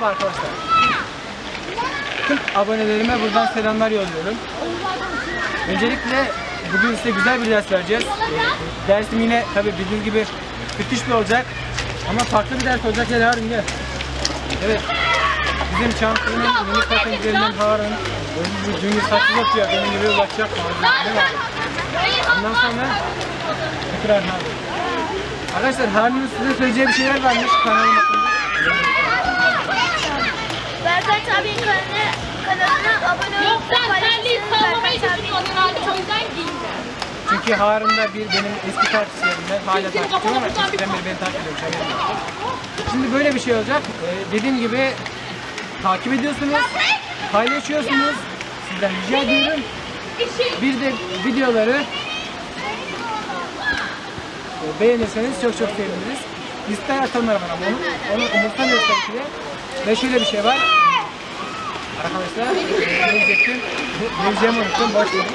Merhaba arkadaşlar. Abonelerime buradan selamlar yolluyorum. Öncelikle bugün size güzel bir ders vereceğiz. Ee, dersim yine tabi bildiğiniz gibi müthiş bir olacak. Ama farklı bir ders olacak. Gel Harun gel. Evet. Bizim Çankırı'nın mini patencilerinden Harun. Böyle bir cüngür saçlı yapıyor. Benim gibi abi? Ondan sonra tekrar Harun. Arkadaşlar Harun'un size söyleyeceği bir şeyler varmış kanalım. Berkay abinin kanalına, kanalına abone Yok olup sen terliği paylaşırsanız sallamayı düşünüyorsun herhalde o yüzden giyinme. Çünkü Harun da bir benim eski takipçilerimden hala takipçim ama eskiden beri beni takip ediyormuş. haberim yok. Şimdi böyle bir şey olacak. Ee, dediğim gibi takip ediyorsunuz, paylaşıyorsunuz. Sizden rica ediyorum. Bir de videoları e, beğenirseniz çok çok seviniriz. Liste atanlar var ama onu, onu umursamıyoruz tabii ki de. Ve şöyle bir şey var. Arkadaşlar, e, ne diyecektim? Ne diyeceğimi unuttum, boş verin.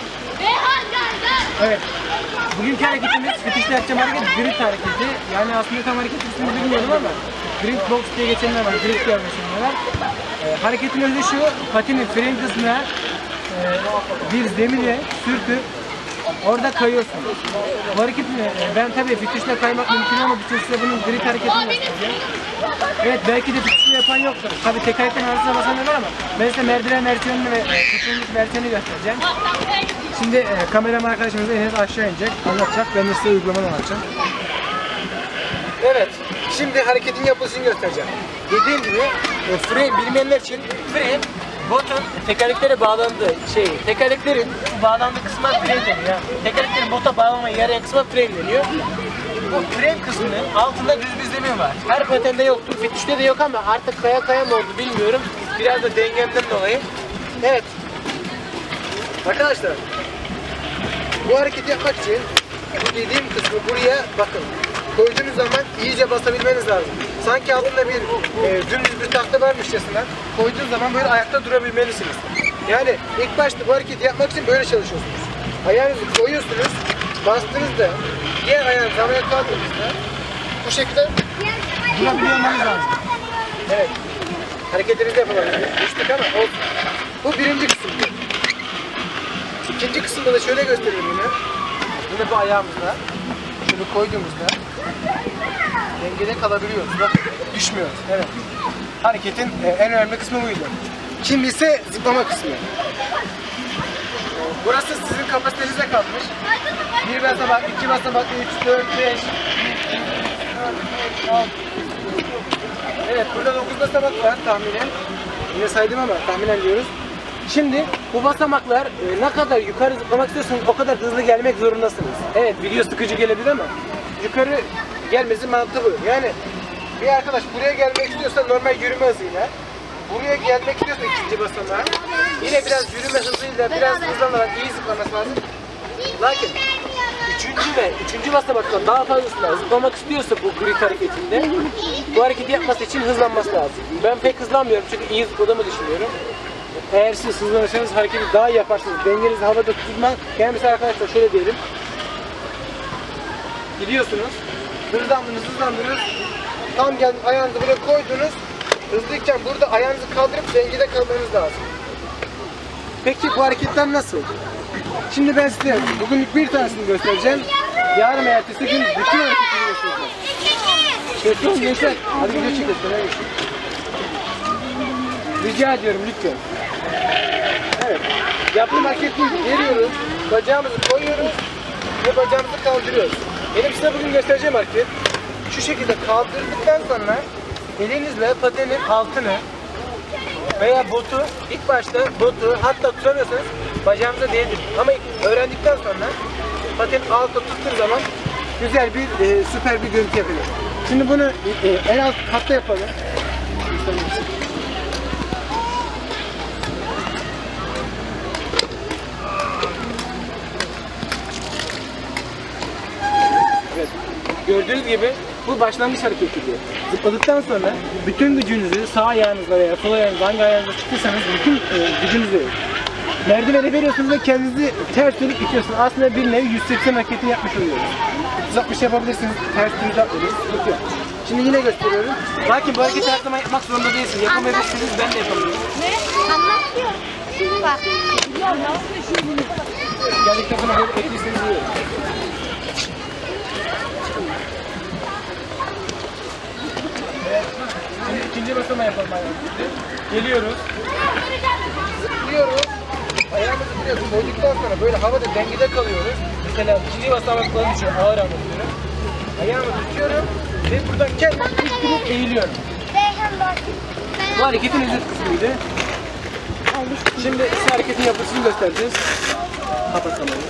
Evet. Bugünkü hareketimiz fitişle yapacağım hareket grit hareketi. Yani aslında tam hareket ismini bilmiyorum ama grit box diye geçenler var. Grit diye geçenler Ee, hareketin özü şu. Patinin fren kısmına e, bir zemine sürtüp orada kayıyorsunuz. Bu hareketin e, ben tabii fitişle kaymak mümkün ama bütün size bunun grit hareketini göstereceğim. Evet belki de fitişle yapan yoktur. Tabii tekerlekten arasına basanlar var ama ben size merdiven versiyonunu ve e, tutulmuş versiyonu göstereceğim. Şimdi e, kameraman arkadaşımız Enes aşağı inecek, anlatacak. Ben de size uygulamadan anlatacağım. Evet, şimdi hareketin yapılışını göstereceğim. Dediğim gibi e, frame bilmeyenler için frame botun tekerleklere bağlandığı şey, tekerleklerin bağlandığı kısma frame deniyor. Yani tekerleklerin bota bağlamaya yarayan kısma frame deniyor. Bu frame kısmının altında düz bir zemin var. Her patende yoktu, fetişte de yok ama artık kaya kaya mı oldu bilmiyorum. Biraz da dengemden dolayı. Evet, Arkadaşlar bu hareketi yapmak için bu dediğim kısmı buraya bakın. Koyduğunuz zaman iyice basabilmeniz lazım. Sanki altında bir e, dümdüz bir tahta varmışçasına koyduğunuz zaman böyle ayakta durabilmelisiniz. Yani ilk başta bu hareketi yapmak için böyle çalışıyorsunuz. Ayağınızı koyuyorsunuz, bastığınızda diğer ayağınızı havaya kaldırdığınızda bu şekilde durabiliyor olmanız lazım. Evet. Hareketlerinizi yapabilirsiniz. Düştük ama olsun. Bu birinci kısım. İkinci kısımda da şöyle göstereyim yine. Yine bu ayağımızla şöyle koyduğumuzda dengede kalabiliyoruz. Bak düşmüyoruz. Evet. Hareketin e, en önemli kısmı buydu. Şimdi ise zıplama kısmı. Burası sizin kapasitenize kalmış. Bir basamak, iki basamak, üç, dört, beş. Evet, burada dokuz basamak var tahminen. Yine saydım ama tahminen diyoruz. Şimdi bu basamaklar e, ne kadar yukarı zıplamak istiyorsanız o kadar hızlı gelmek zorundasınız. Evet video sıkıcı gelebilir ama yukarı gelmesi mantığı bu. Yani bir arkadaş buraya gelmek istiyorsa normal yürüme hızıyla buraya gelmek istiyorsa ikinci basamağa yine biraz yürüme hızıyla biraz hızlanarak iyi zıplaması lazım. Lakin üçüncü ve üçüncü basamaktan daha fazlasıyla zıplamak istiyorsa bu grid hareketinde bu hareketi yapması için hızlanması lazım. Ben pek hızlanmıyorum çünkü iyi zıpladığımı düşünüyorum. Eğer siz hızlanırsanız hareketi daha iyi yaparsınız. Dengenizi havada tutmak. Yani mesela arkadaşlar şöyle diyelim. Gidiyorsunuz. Hızlandınız, hızlandınız. Tam geldi ayağınızı buraya koydunuz. Hızlıyken burada ayağınızı kaldırıp dengede kalmanız lazım. Peki bu hareketler nasıl? Şimdi ben size bugün bir tanesini göstereceğim. Yarın ve ertesi gün bütün hareketleri göstereceğim. Göstereyim gençler. Hadi video geçin. Rica ediyorum lütfen. Evet. Yaptığım hareketi geriyoruz. Bacağımızı koyuyoruz ve bacağımızı kaldırıyoruz. Benim size bugün göstereceğim hareket. Şu şekilde kaldırdıktan sonra elinizle patenin altını veya botu ilk başta botu hatta tutamıyorsanız bacağınıza değdirin. Ama öğrendikten sonra patenin altta tuttuğu zaman güzel bir e, süper bir görüntü yapıyor. Şimdi bunu e, e, en alt katta yapalım. Evet. Gördüğünüz gibi bu başlangıç hareketidir. Zıpladıktan sonra bütün gücünüzü sağ ayağınızla veya sol ayağınızla hangi ayağınızla çıktıysanız bütün e, gücünüzü merdivene veriyorsunuz ve kendinizi ters dönüp itiyorsunuz. Aslında bir nevi 180 hareketi yapmış oluyoruz. 360 yapabilirsiniz, ters dönüp. Sıkıntı yok. Şimdi yine gösteriyorum. Lakin bu hareketi her zaman yapmak zorunda değilsin. Yapamayabilirsiniz, ben de yapabilirim. Ne? Anlatıyor. Bak. Geldikten sonra böyle ekliyseniz iyi olur. Evet. Şimdi Geliyoruz. Gidiyoruz. Ayağımızı buraya koyduktan sonra böyle havada dengede kalıyoruz. Mesela ikinci basamakları için ağır anlatıyorum. Ayağımı tutuyorum ve buradan kendim üstüne eğiliyorum. Bu hareketin özet kısmıydı. Şimdi ise hareketin yapısını göstereceğiz. Kapat kamerayı.